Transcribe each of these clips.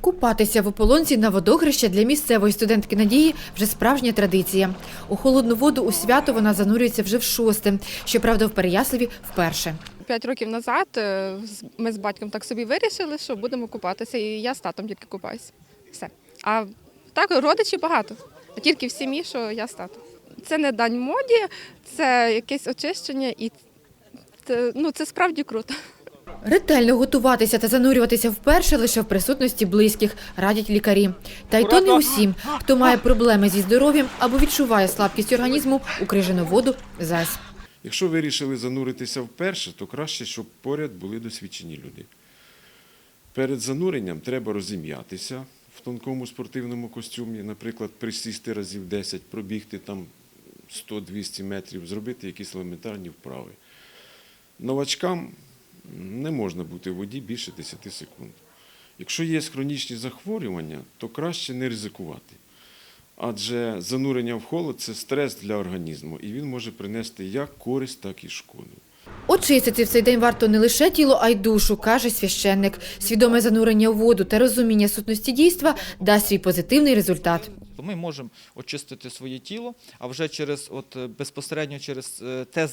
Купатися в ополонці на водогрище для місцевої студентки Надії вже справжня традиція. У холодну воду у свято вона занурюється вже в шосте. Щоправда, в Переяславі вперше. П'ять років назад е, ми з батьком так собі вирішили, що будемо купатися, і я з татом тільки купаюся. Все. А так, родичів багато, а тільки в сім'ї, що я з татом. Це не дань моді, це якесь очищення, і це, ну, це справді круто. Ретельно готуватися та занурюватися вперше лише в присутності близьких, радять лікарі. Та й то не усім, хто має проблеми зі здоров'ям або відчуває слабкість організму у крижану воду зась. Якщо вирішили зануритися вперше, то краще, щоб поряд були досвідчені люди. Перед зануренням треба розім'ятися в тонкому спортивному костюмі, наприклад, присісти разів 10, пробігти там 100-200 метрів, зробити якісь елементарні вправи. Новачкам не можна бути в воді більше 10 секунд. Якщо є хронічні захворювання, то краще не ризикувати. Адже занурення в холод це стрес для організму, і він може принести як користь, так і шкоду. Очистити в цей день варто не лише тіло, а й душу, каже священник. Свідоме занурення у воду та розуміння сутності дійства дасть свій позитивний результат. То ми можемо очистити своє тіло, а вже через от е, безпосередньо через е, те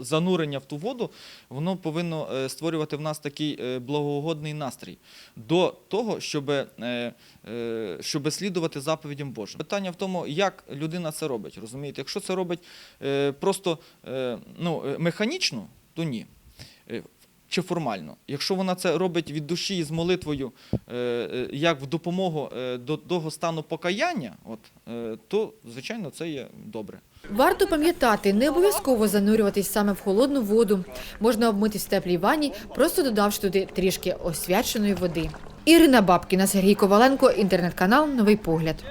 занурення в ту воду, воно повинно е, створювати в нас такий благогодний настрій до того, щоб, щоб слідувати заповідям Божим. Питання в тому, як людина це робить. Розумієте, якщо це робить просто ну, механічно, то ні. Чи формально. Якщо вона це робить від душі і з молитвою, е, е, як в допомогу е, до того стану покаяння, от, то, звичайно, це є добре. Варто пам'ятати, не обов'язково занурюватись саме в холодну воду. Можна обмитись в теплій ванні, просто додавши туди трішки освяченої води. Ірина Бабкіна, Сергій Коваленко, інтернет-канал Новий погляд.